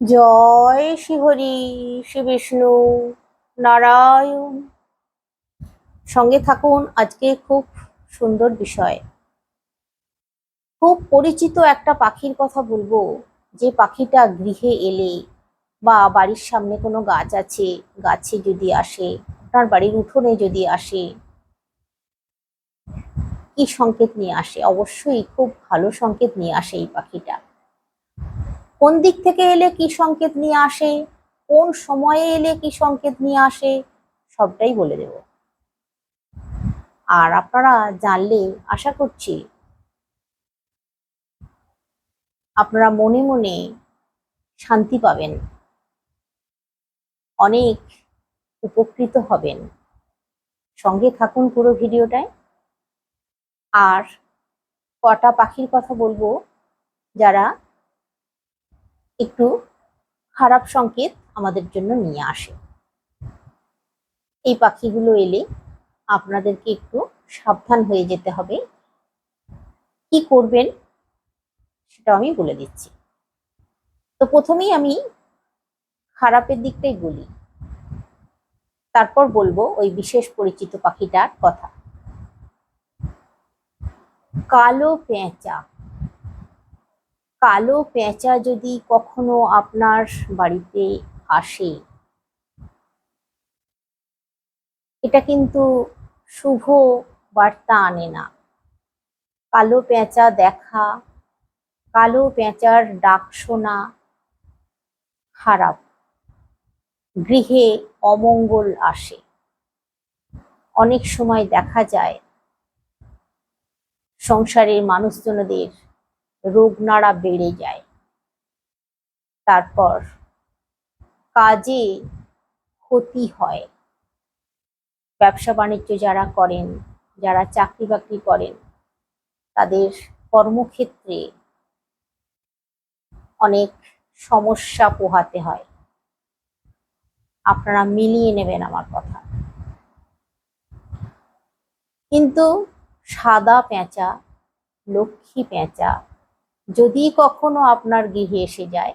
জয় শ্রীহরি শ্রী বিষ্ণু নারায়ণ। সঙ্গে থাকুন আজকে খুব সুন্দর বিষয়। খুব পরিচিত একটা পাখির কথা বলব, যে পাখিটা গৃহে এলে বা বাড়ির সামনে কোনো গাছ আছে, গাছে যদি আসে, আপনার বাড়ির উঠোনে যদি আসে, কি সংকেত নিয়ে আসে? অবশ্যই খুব ভালো সংকেত নিয়ে আসে এই পাখিটা। কোন দিক থেকে এলে কি সংকেত নিয়ে আসে? কোন সময়ে এলে কি সংকেত নিয়ে আসে? সবটাই বলে দেব। আর আপনারা জানলে আশা করছি আপনারা মনে মনে শান্তি পাবেন। অনেক উপকৃত হবেন। সঙ্গে থাকুন পুরো ভিডিওটায়। আর কটা পাখির কথা বলব যারা একটু খারাপ সংকেত আমাদের জন্য নিয়ে আসে। এই পাখিগুলো এলে আপনাদেরকে একটু সাবধান হয়ে যেতে হবে। কি করবেন সেটা আমি বলে দিচ্ছি। তো প্রথমেই আমি খারাপের দিকটাই বলি। তারপর বলব ওই বিশেষ পরিচিত পাখিটার কথা। কালো পেঁচা। কালো পেঁচা যদি কখনো আপনার বাড়িতে আসে, এটা কিন্তু শুভ বার্তা আনে না। কালো পেঁচা দেখা, কালো পেঁচার ডাক শোনা খারাপ। গৃহে অমঙ্গল আসে। অনেক সময় দেখা যায় সংসারের মানুষজনদের রোগ নাড়া বেড়ে যায়। তারপর কাজে ক্ষতি হয়। ব্যবসা বাণিজ্য যারা করেন, যারা চাকরি বাকরি করেন, তাদের কর্মক্ষেত্রে অনেক সমস্যা পোহাতে হয়। আপনারা মিলিয়ে নেবেন আমার কথা। কিন্তু সাদা পেঁচা, লক্ষ্মী পেঁচা যদি কখনো আপনার গৃহে এসে যায়,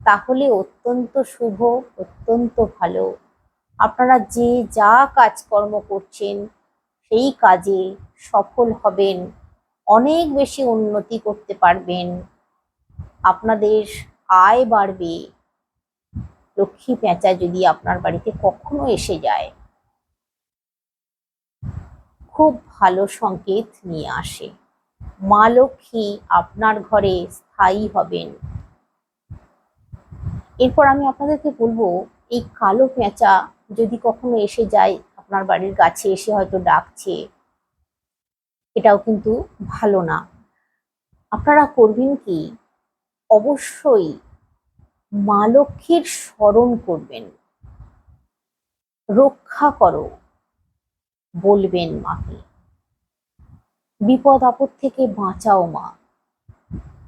তাহলে অত্যন্ত শুভ, অত্যন্ত ভালো। আপনারা যে যা কাজকর্ম করছেন, সেই কাজে সফল হবেন, অনেক বেশি উন্নতি করতে পারবেন। আপনাদের আয় বাড়বে। লক্ষ্মী পেঁচা যদি আপনার বাড়িতে কখনো এসে যায়, খুব ভালো সংকেত নিয়ে আসে। মা লক্ষ্মী আপনার ঘরে স্থায়ী হবেন। এরপর আমি আপনাদেরকে বলব, এই কালো পেঁচা যদি কখনো এসে যায়, আপনার বাড়ির গাছে এসে হয়তো ডাকছে। এটাও কিন্তু ভালো না। আপনারা করবেন কি? অবশ্যই মা লক্ষ্মীর স্মরণ করবেন। রক্ষা করো, বলবেন মাকে। বিপদ আপদ থেকে বাঁচাও মা।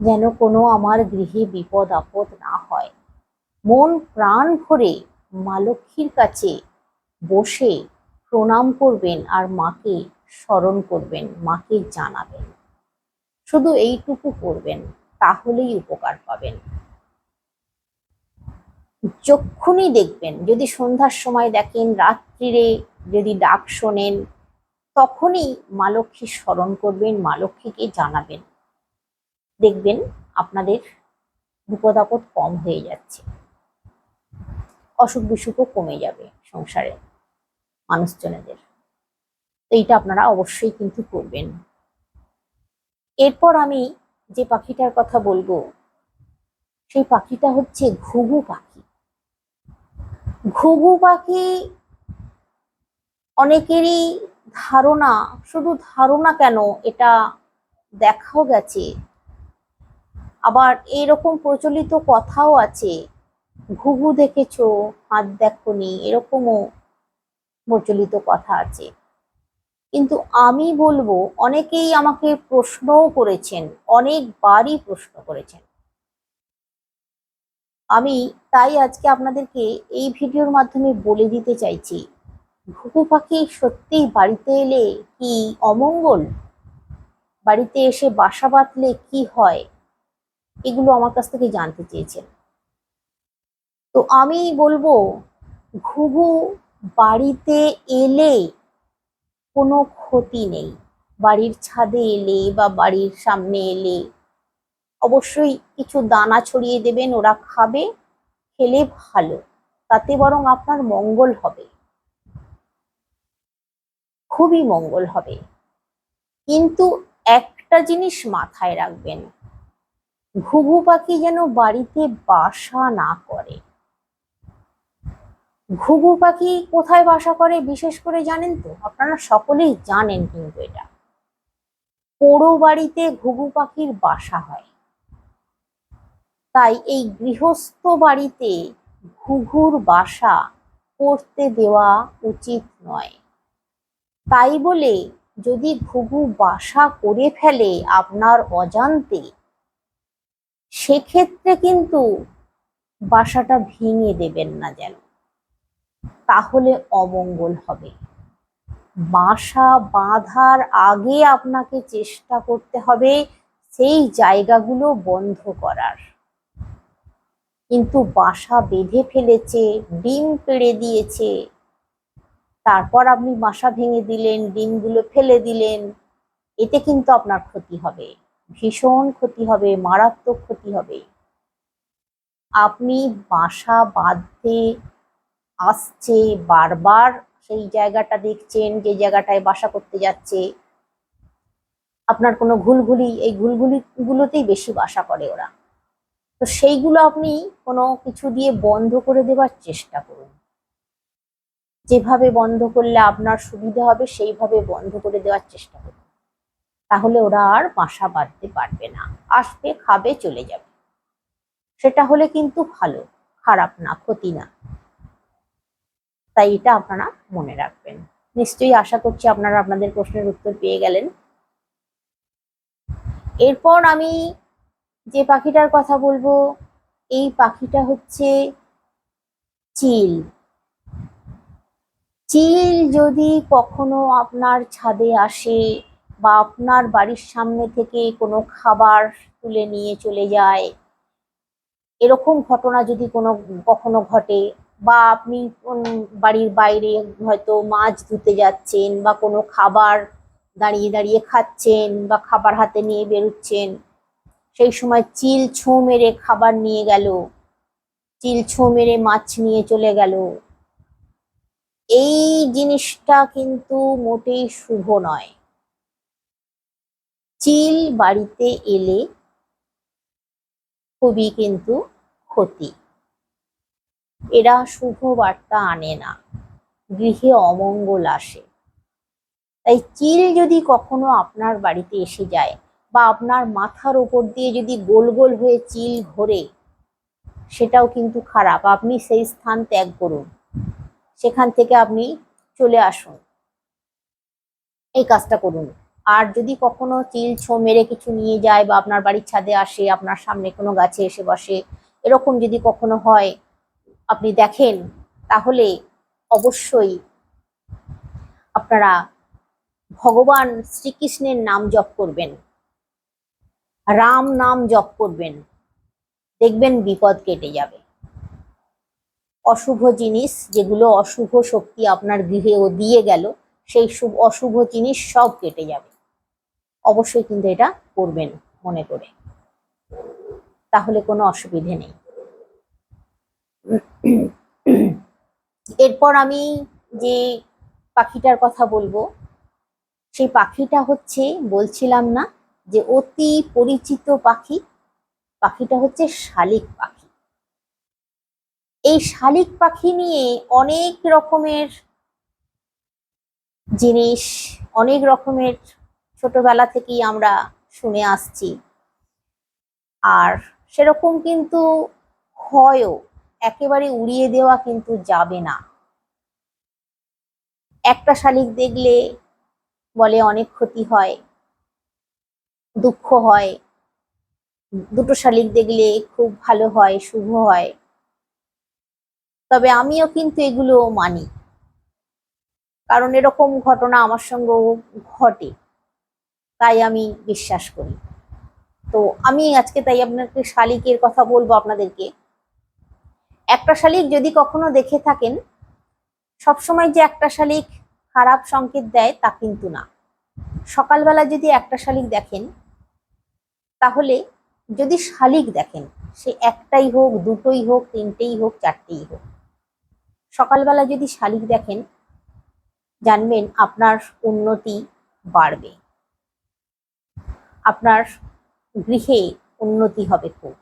যেন কোনো আমার গৃহে বিপদ আপদ না হয়। মন প্রাণ ভরে মা লক্ষ্মীর কাছে বসে প্রণাম করবেন আর মাকে স্মরণ করবেন, মাকে জানাবেন। শুধু এইটুকু করবেন, তাহলেই উপকার পাবেন। যক্ষুনি দেখবেন, যদি সন্ধ্যার সময় দেখেন, রাত্রিরে যদি ডাক শোনেন তখনই মা লক্ষ্মীর স্মরণ করবেন, মা লক্ষ্মীকে জানাবেন। দেখবেন আপনাদের বিপদ আপদ কম হয়ে যাচ্ছে। অসুখ বিসুখও কমে যাবে সংসারে মানুষজনেদের। তো এইটা আপনারা অবশ্যই কিন্তু করবেন। এরপর আমি যে পাখিটার কথা বলব, সেই পাখিটা হচ্ছে ঘুঘু পাখি। ঘুঘু পাখি অনেকেরই ধারণা, শুধু ধারণা কেন এটা দেখাও গেছে? আবার এরকম প্রচলিত কথাও আছে, ঘুঘু দেখেছ, হাত দেখনি, এরকমও প্রচলিত কথা আছে। কিন্তু আমি বলব, অনেকেই আমাকে প্রশ্নও করেছেন, অনেকবারই প্রশ্ন করেছেন। আমি তাই আজকে আপনাদেরকে এই ভিডিওর মাধ্যমে বলে দিতে চাইছি ঘুঘু পাখি সত্যিই বাড়িতে এলে কি অমঙ্গল? বাড়িতে এসে বাসা বাঁধলে কি হয়? এগুলো আমার কাছ থেকে জানতে চেয়েছেন। তো আমি বলব, ঘুঘু বাড়িতে এলে কোনো ক্ষতি নেই। বাড়ির ছাদে এলে বা বাড়ির সামনে এলে অবশ্যই কিছু দানা ছড়িয়ে দেবেন, ওরা খাবে, খেলে ভালো। তাতে বরং আপনার মঙ্গল হবে। খুবই মঙ্গল হবে। কিন্তু একটা জিনিস মাথায় রাখবেন, ঘুঘু পাখি যেন বাড়িতে বাসা না করে। ঘুঘু পাখি কোথায় বাসা করে বিশেষ করে জানেন তো? আপনারা সকলেই জানেন কিন্তু এটা। পোড়ো বাড়িতে ঘুঘু পাখির বাসা হয়। তাই এই গৃহস্থ বাড়িতে ঘুঘুর বাসা করতে দেওয়া উচিত নয়। তাই বলে যদি ঘুঘু বাসা করে ফেলে আপনার অজান্তে, সেক্ষেত্রে কিন্তু বাসাটা ভেঙে দেবেন না যেন। তাহলে অমঙ্গল হবে। বাসা বাঁধার আগে আপনাকে চেষ্টা করতে হবে সেই জায়গাগুলো বন্ধ করার। কিন্তু বাসা বেঁধে ফেলেছে, ডিম পেড়ে দিয়েছে তারপর আপনি বাসা ভেঙে দিলেন, ডিমগুলো ফেলে দিলেন, এতে কিন্তু আপনার ক্ষতি হবে। ভীষণ ক্ষতি হবে, মারাত্মক ক্ষতি হবে। আপনি বাসা বাঁধতে আসছে, বারবার সেই জায়গাটা দেখছেন, যে জায়গাটায় বাসা করতে যাচ্ছে। আপনার কোনো ঘুলঘুলি এই ঘুলঘুলি গুলোতেই বেশি বাসা করে ওরা। তো সেইগুলো আপনি কোনো কিছু দিয়ে বন্ধ করে দেওয়ার চেষ্টা করুন। যেভাবে বন্ধ করলে আপনার সুবিধা হবে, সেইভাবে বন্ধ করে দেওয়ার চেষ্টা করুন। তাহলে ওরা আর বাসা বাঁধতে পারবে না। আসবে, খাবে, চলে যাবে। সেটা হলে কিন্তু ভালো, খারাপ না, ক্ষতি না। তাই এটা আপনারা মনে রাখবেন। নিশ্চয়ই আশা করছি আপনারা আপনাদের প্রশ্নের উত্তর পেয়ে গেলেন। এরপর আমি যে পাখিটার কথা বলব, এই পাখিটা হচ্ছে চিল। চিল যদি কখনো আপনার ছাদে আসে বা আপনার বাড়ির সামনে থেকে কোনো খাবার তুলে নিয়ে চলে যায়, এরকম ঘটনা যদি কোনো, কখনো ঘটে বা আপনি বাড়ির বাইরে হয়তো মাছ ধুতে যাচ্ছেন বা কোনো খাবার দাঁড়িয়ে দাঁড়িয়ে খাচ্ছেন বা খাবার হাতে নিয়ে বেরোচ্ছেন, সেই সময় চিল ছোঁ মেরে খাবার নিয়ে গেল, চিল ছোঁ মেরে মাছ নিয়ে চলে গেল। এই জিনিসটা কিন্তু মোটেই শুভ নয়। চিল বাড়িতে এলে খুবই কিন্তু ক্ষতি। এরা শুভ বার্তা আনে না, গৃহে অমঙ্গল আসে। তাই চিল যদি কখনো আপনার বাড়িতে এসে যায় বা আপনার মাথার উপর দিয়ে যদি গোল গোল হয়ে চিল ঘোরে, সেটাও কিন্তু খারাপ। আপনি সেই স্থান ত্যাগ করুন। সেখান থেকে আপনি চলে আসুন। এই কাজটা করুন। আর যদি কখনো চিল ছো মেরে কিছু নিয়ে যায় বা আপনার বাড়ির ছাদে আসে, আপনার সামনে কোনো গাছে এসে বসে, এরকম যদি কখনো হয়, আপনি দেখেন, তাহলে অবশ্যই আপনারা ভগবান শ্রীকৃষ্ণের নাম জপ করবেন। রাম নাম জপ করবেন। দেখবেন বিপদ কেটে যাবে। অশুভ জিনিস যেগুলো অশুভ শক্তি আপনার গৃহে ও দিয়ে গেল, সেই শুভ, অশুভ জিনিস সব কেটে যাবে। অবশ্যই কিন্তু এটা করবেন মনে করে। তাহলে কোনো অসুবিধে নেই। এরপর আমি যে পাখিটার কথা বলব, সেই পাখিটা হচ্ছে, বলছিলাম না, যে অতি পরিচিত পাখি, পাখিটা হচ্ছে শালিক পাখি। এই শালিক পাখি নিয়ে অনেক রকমের জিনিস, অনেক রকমের ছোটবেলা থেকেই আমরা শুনে আসছি। আর সেরকম কিন্তু হয়ও, একেবারে উড়িয়ে দেওয়া কিন্তু যাবে না। একটা শালিক দেখলে বলে অনেক ক্ষতি হয়, দুঃখ হয়। দুটো শালিক দেখলে খুব ভালো হয়, শুভ হয়। তবে আমিও কিন্তু এগুলো মানি। কারণ এরকম ঘটনা আমার সঙ্গেও ঘটে। তাই আমি বিশ্বাস করি। তো আমি আজকে তাই আপনাকে শালিকের কথা বলব আপনাদেরকে। একটা শালিক যদি কখনো দেখে থাকেন, সবসময় যে একটা শালিক খারাপ সংকেত দেয় তা কিন্তু না। সকালবেলা যদি একটা শালিক দেখেন, তাহলে যদি শালিক দেখেন, সে একটাই হোক, দুটোই হোক, তিনটেই হোক, চারটেই হোক সকালবেলা যদি শালিক দেখেন, জানবেন আপনার উন্নতি বাড়বে। আপনার গৃহে উন্নতি হবে খুব।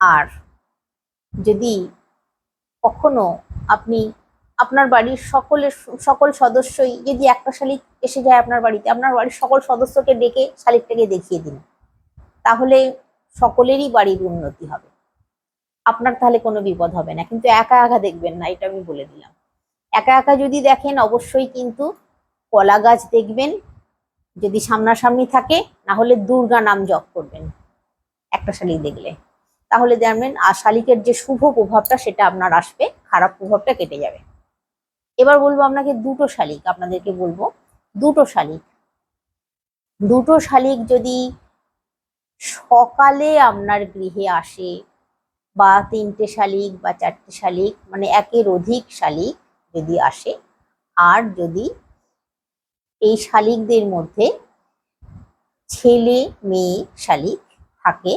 আর যদি কখনো আপনি আপনার বাড়ির সকলের, সকল সদস্যই যদি একটা শালিক এসে যায় আপনার বাড়িতে, আপনার বাড়ির সকল সদস্যকে ডেকে শালিকটাকে দেখিয়ে দিন, তাহলে সকলেরই বাড়ির উন্নতি হবে। আপনার তাহলে কোনো বিপদ হবে না। কিন্তু একা একা দেখবেন না, এটা আমি বলে দিলাম। একা একা যদি দেখেন, অবশ্যই কিন্তু কলা গাছ দেখবেন, যদি সামনাসামনি থাকে, না হলে দুর্গা নাম জপ করবেন একটা শালিক দেখলে। তাহলে জানবেন আর শালিকের যে শুভ প্রভাবটা, সেটা আপনার আসবে, খারাপ প্রভাবটা কেটে যাবে। এবার বলব আপনাকে দুটো শালিক, আপনাদেরকে বলব, দুটো শালিক। দুটো শালিক যদি সকালে আপনার গৃহে আসে বা তিনটে শালিক বা চারটে শালিক মানে একের অধিক শালিক যদি আসে, আর যদি এই শালিকদের মধ্যে ছেলে মেয়ে শালিক থাকে,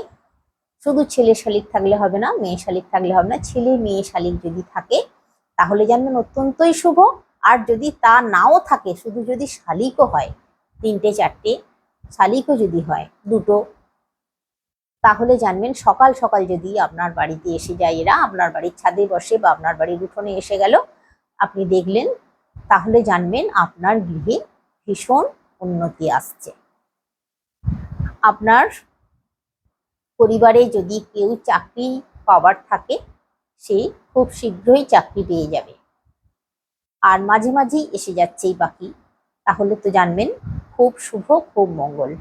শুধু ছেলে শালিক থাকলে হবে না, মেয়ে শালিক থাকলে হবে না, ছেলে মেয়ে শালিক যদি থাকে, তাহলে জানবেন অত্যন্তই শুভ। আর যদি তা নাও থাকে, শুধু যদি শালিকও হয়, তিনটে চারটে শালিকও যদি হয়, দুটো তাহলে জানবেন সকাল সকাল যদি আপনার বাড়িতে এসে যায় এরা, আপনার বাড়ির ছাদে বসে বা আপনার বাড়ির উঠোনে এসে গেল, আপনি দেখলেন, তাহলে জানবেন আপনার গৃহে ভীষণ উন্নতি আসছে। আপনার পরিবারে যদি কেউ চাকরি পাওয়ার থাকে, সে খুব শীঘ্রই চাকরি পেয়ে যাবে। আর মাঝে মাঝেই এসে যাচ্ছেই বাকি তাহলে তো জানবেন, খুব শুভ, খুব মঙ্গল।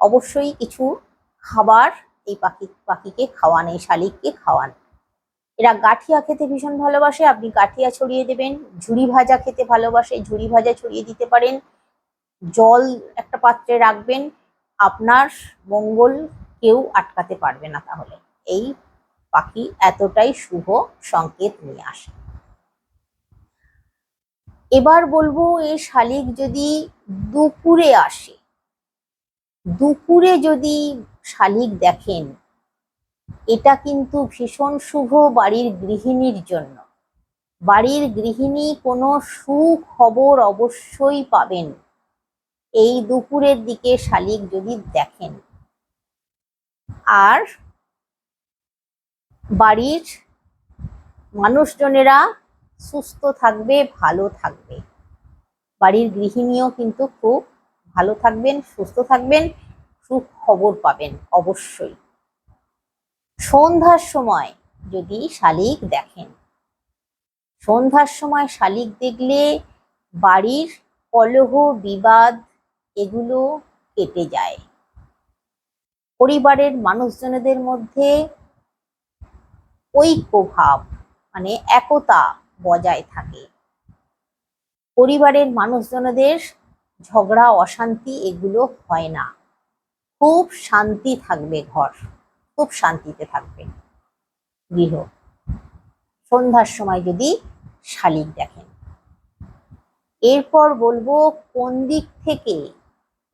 অবশ্যই কিছু খাবার এই পাখি, পাখিকে খাওয়ান, এই শালিককে খাওয়ান। এরা গাঠিয়া খেতে ভীষণ ভালোবাসে, আপনি গাঠিয়া ছড়িয়ে দেবেন, ঝুড়ি ভাজা খেতে ভালোবাসে, ঝুড়ি ভাজা ছড়িয়ে দিতে পারেন। জল একটা পাত্রে রাখবেন, আপনার মঙ্গল কেউ আটকাতে পারবে না তাহলে। এই পাখি এতটাই শুভ সংকেত নিয়ে আসে। এবার বলব, এই শালিক যদি দুপুরে আসে, দুপুরে যদি শালিক দেখেন। এটা কিন্তু ভীষণ শুভ বাড়ির গৃহিণীর জন্য। বাড়ির গৃহিণী কোনো সুখবর অবশ্যই পাবেন। এই দুপুরের দিকে শালিক যদি দেখেন। আর বাড়ির মানুষজনেরা সুস্থ থাকবে, ভালো থাকবে। বাড়ির গৃহিণীও কিন্তু খুব ভালো থাকবেন, সুস্থ থাকবেন। সুখ খবর পাবেন, অবশ্যই। সন্ধ্যার সময় যদি শালিক দেখেন, সন্ধ্যার সময় শালিক দেখলে বাড়ির কলহ, বিবাদ এগুলো কেটে যায়। পরিবারের মানুষজনদের মধ্যে ঐক্যভাব মানে একতা বজায় থাকে। পরিবারের মানুষজনদের ঝগড়া, অশান্তি এগুলো হয় না। খুব শান্তি থাকবে ঘর, খুব শান্তিতে থাকবে। গৃহ, সন্ধ্যার সময় যদি শালিক দেখেন। এরপর বলব কোন দিক থেকে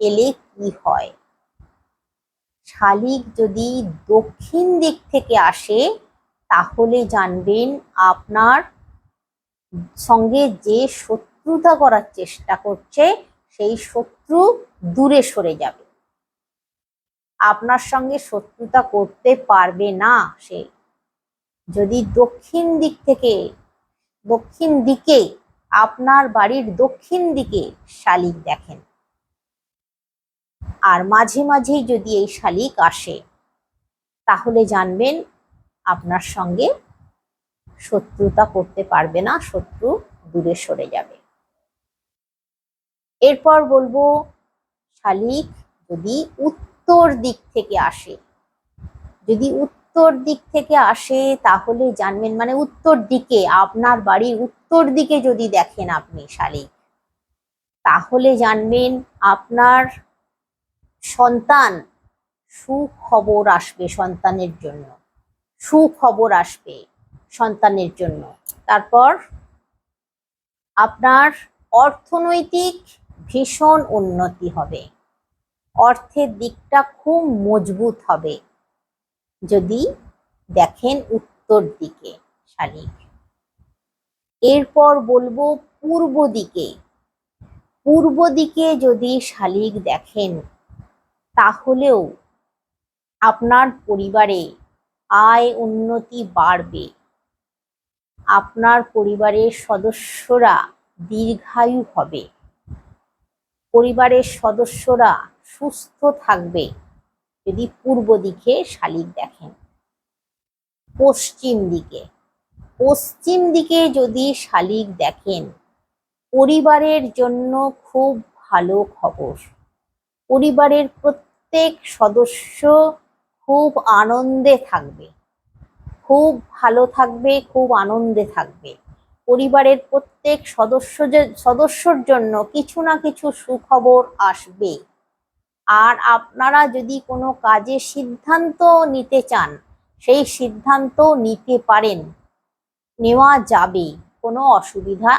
এলে কি হয়? শালিক যদি দক্ষিণ দিক থেকে আসে, তাহলে জানবেন আপনার সঙ্গে যে শত্রুতা করার চেষ্টা করছে, সেই শত্রু দূরে সরে যাবে। আপনার সঙ্গে শত্রুতা করতে পারবে না সে। যদি দক্ষিণ দিক থেকে, দক্ষিণ দিকে, আপনার বাড়ির দক্ষিণ দিকে শালিক দেখেন। আর মাঝে মাঝেই যদি এই শালিক আসে, তাহলে জানবেন আপনার সঙ্গে শত্রুতা করতে পারবে না, শত্রু দূরে সরে যাবে। এরপর বলব, শালিক যদি উত্তর দিক থেকে আসে। যদি উত্তর দিক থেকে আসে, তাহলে জানবেন মানে উত্তর দিকে, আপনার বাড়ির উত্তর দিকে যদি দেখেন আপনি শালিক, তাহলে জানবেন আপনার সন্তান সুখবর আসবে সন্তানের জন্য। সুখবর আসবে সন্তানের জন্য। তারপর আপনার অর্থনৈতিক ভীষণ উন্নতি হবে। অর্থের দিকটা খুব মজবুত হবে। যদি দেখেন উত্তর দিকে, শালিক। এরপর বলব পূর্ব দিকে। পূর্ব দিকে যদি শালিক দেখেন, তাহলেও আপনার পরিবারে আয় উন্নতি বাড়বে। আপনার পরিবারের সদস্যরা দীর্ঘায়ু হবে। পরিবারের সদস্যরা সুস্থ থাকবে যদি পূর্ব দিকে শালিক দেখেন। পশ্চিম দিকে। পশ্চিম দিকে যদি শালিক দেখেন, পরিবারের জন্য খুব ভালো খবর। পরিবারের প্রত্যেক সদস্য খুব আনন্দে থাকবে। খুব ভালো থাকবে, খুব আনন্দে থাকবে। পরিবারের প্রত্যেক সদস্য সদস্যর জন্য কিছু না কিছু সুখবর আসবে। আর আপনারা যদি কোনো কাজে সিদ্ধান্ত নিতে চান, সেই সিদ্ধান্ত নিতে পারেন। নেওয়া যাবে, কোনো অসুবিধা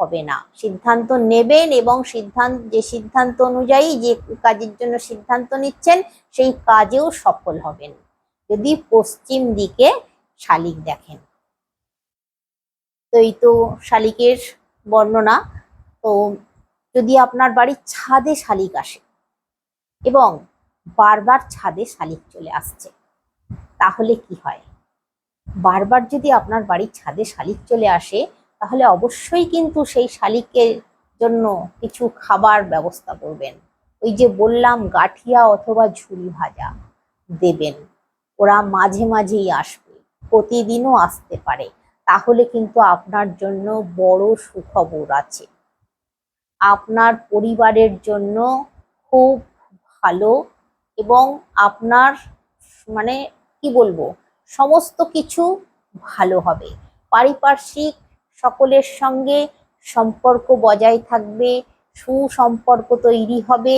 হবে না। সিদ্ধান্ত নেবেন এবং সিদ্ধান্ত যে সিদ্ধান্ত অনুযায়ী যে কাজের জন্য সিদ্ধান্ত নিচ্ছেন, সেই কাজেও সফল হবেন। যদি পশ্চিম দিকে শালিক দেখেন। তো এই তো শালিকের বর্ণনা। তো যদি আপনার বাড়ির ছাদে শালিক আসে এবং বারবার ছাদে শালিক চলে আসছে। তাহলে কি হয়? বারবার যদি আপনার বাড়ির ছাদে শালিক চলে আসে, তাহলে অবশ্যই কিন্তু সেই শালিকের জন্য কিছু খাবার ব্যবস্থা করবেন। ওই যে বললাম, গাঠিয়া অথবা ঝুরি ভাজা দেবেন। ওরা মাঝে মাঝেই আসবে, প্রতিদিনও আসতে পারে। তাহলে কিন্তু আপনার জন্য বড় সুখবর আছে। আপনার পরিবারের জন্য খুব ভালো এবং আপনার মানে কি বলব, সমস্ত কিছু ভালো হবে। পারিপার্শ্বিক সকলের সঙ্গে সম্পর্ক বজায় থাকবে, সুসম্পর্ক তৈরি হবে,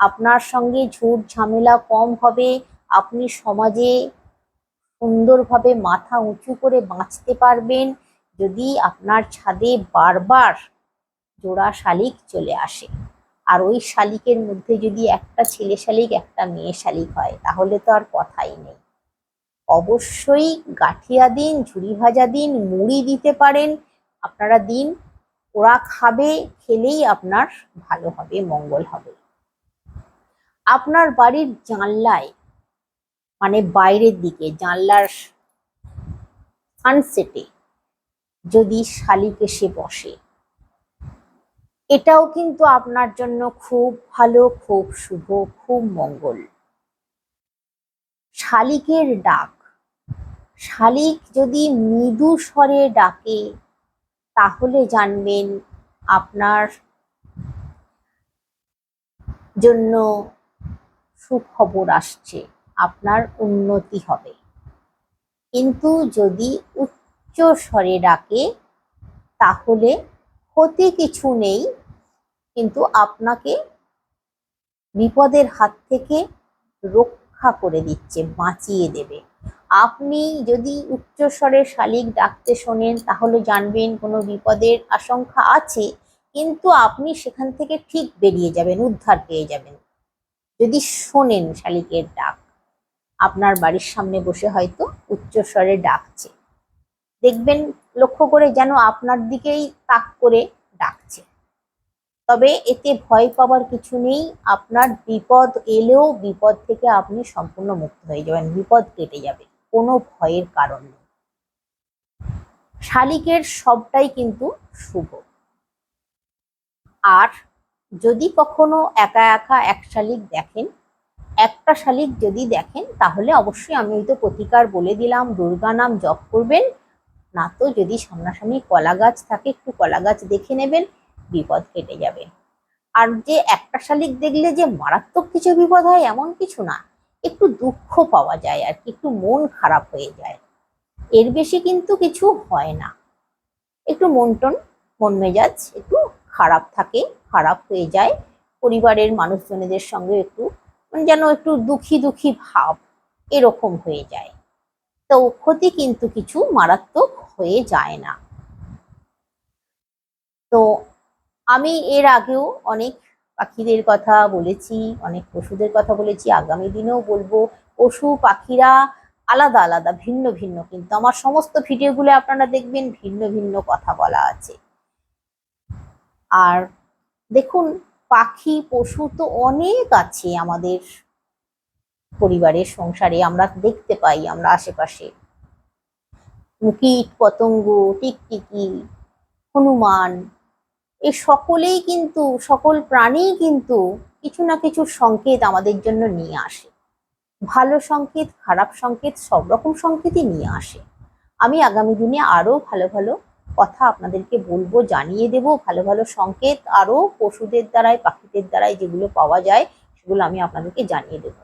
আপনার সঙ্গে ঝুট ঝামেলা কম হবে, আপনি সমাজে সুন্দরভাবে মাথা উঁচু করে বাঁচতে পারবেন, যদি আপনার ছাদে বারবার জোড়া শালিক চলে আসে। আর ওই শালিকের মধ্যে যদি একটা ছেলে শালিক, একটা মেয়ে শালিক হয়, তাহলে তো আর কথাই নেই। অবশ্যই গাঠিয়া দিন, ঝুড়ি ভাজা দিন, মুড়ি দিতে পারেন, আপনারা দিন, ওরা খাবে, খেলেই আপনার ভালো হবে, মঙ্গল হবে। আপনার বাড়ির জানলায় মানে বাইরের দিকে, জানলার সানসেটে যদি শালিক এসে বসে এটাও কিন্তু আপনার জন্য খুব ভালো, খুব শুভ, খুব মঙ্গল। শালিকের ডাক। শালিক যদি মৃদু স্বরে ডাকে, তাহলে জানবেন আপনার জন্য সুখবর আসছে, আপনার উন্নতি হবে। কিন্তু যদি উচ্চ স্বরে ডাকে, তাহলে ক্ষতি কিছু নেই কিন্তু আপনাকে বিপদের হাত থেকে রক্ষা করে দিচ্ছে, বাঁচিয়ে দেবে। আপনি যদি উচ্চস্বরে শালিক ডাকতে শোনেন, তাহলে জানবেন কোনো বিপদের আশঙ্কা আছে, কিন্তু আপনি সেখান থেকে ঠিক বেরিয়ে যাবেন, উদ্ধার পেয়ে যাবেন। যদি শোনেন শালিকের ডাক, আপনার বাড়ির সামনে বসে হয়তো উচ্চস্বরে ডাকছে। দেখবেন, লক্ষ্য করে যেন আপনার দিকেই তাক করে ডাকছে। তবে এতে ভয় পাওয়ার কিছু নেই। আপনার বিপদ এলেও বিপদ থেকে আপনি সম্পূর্ণ মুক্ত হয়ে যাবেন। বিপদ কেটে যাবে, কোনো ভয়ের কারণ নেই। শালিকের সবটাই কিন্তু শুভ। আর যদি কখনো একা একা এক শালিক দেখেন, একটা শালিক যদি দেখেন, তাহলে অবশ্যই আমি তো প্রতিকার বলে দিলাম, দুর্গা নাম জপ করবেন। না তো যদি সামনাসামনি কলা গাছ থাকে, একটু কলা গাছ দেখে নেবেন। বিপদ কেটে যাবে। আর যে একটা শালিক দেখলে যে মারাত্মক কিছু বিপদ হয় এমন কিছু না, একটু দুঃখ পাওয়া যায় আর কি, একটু মন খারাপ হয়ে যায়। এর বেশি কিন্তু কিছু হয় না। একটু মন টন, মন মেজাজ একটু খারাপ থাকে, খারাপ হয়ে যায়। পরিবারের মানুষজনেদের সঙ্গে একটু মানে যেন একটু দুঃখী দুঃখী ভাব এরকম হয়ে যায়। তো ক্ষতি কিন্তু কিছু মারাত্মক হয়ে যায় না। তো আমি এর আগেও অনেক পাখিদের কথা বলেছি, অনেক পশুদের কথা বলেছি, আগামী দিনেও বলব, পশু পাখিরা আলাদা আলাদা, ভিন্ন ভিন্ন, কিন্তু আমার সমস্ত ভিডিওগুলো আপনারা দেখবেন, ভিন্ন ভিন্ন কথা বলা আছে। আর দেখুন, পাখি, পশু তো অনেক আছে আমাদের পরিবারের সংসারে, আমরা দেখতে পাই আমরা আশেপাশে। কীট পতঙ্গ, টিকটিকি, হনুমান এই সকলেই কিন্তু, সকল প্রাণীই কিন্তু কিছু না কিছু সংকেত আমাদের জন্য নিয়ে আসে। ভালো সংকেত, খারাপ সংকেত, সব রকম সংকেতই নিয়ে আসে। আমি আগামী দিনে আরও ভালো ভালো কথা আপনাদেরকে বলব, জানিয়ে দেব। ভালো ভালো সংকেত আরও পশুদের দ্বারাই, পাখিদের দ্বারাই যেগুলো পাওয়া যায়, সেগুলো আমি আপনাদেরকে জানিয়ে দেব।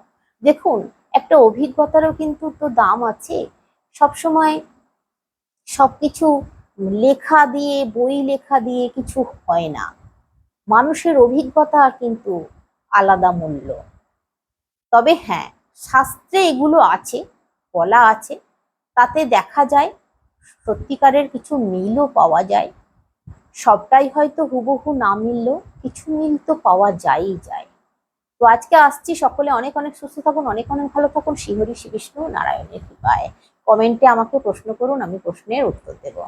দেখুন, একটা অভিজ্ঞতারও কিন্তু তো দাম আছে। সবসময় সবকিছু লেখা দিয়ে, বই লেখা দিয়ে কিছু হয় না। মানুষের অভিজ্ঞতা কিন্তু আলাদা মূল্য। তবে হ্যাঁ শাস্ত্রে এগুলো আছে, বলা আছে। তাতে দেখা যায়, সত্যিকারের কিছু মিলও পাওয়া যায়। সবটাই হয়তো হুবহু না মিললেও কিছু মিল তো পাওয়া যায়ই যায়। তো আজকে আসছি সকলে অনেক অনেক সুস্থ থাকুন, অনেক অনেক ভালো থাকুন। শ্রীহরি শ্রী বিষ্ণু নারায়ণের কৃপায়। কমেন্টে আমাকে প্রশ্ন করুন, আমি প্রশ্নের উত্তর দেবো।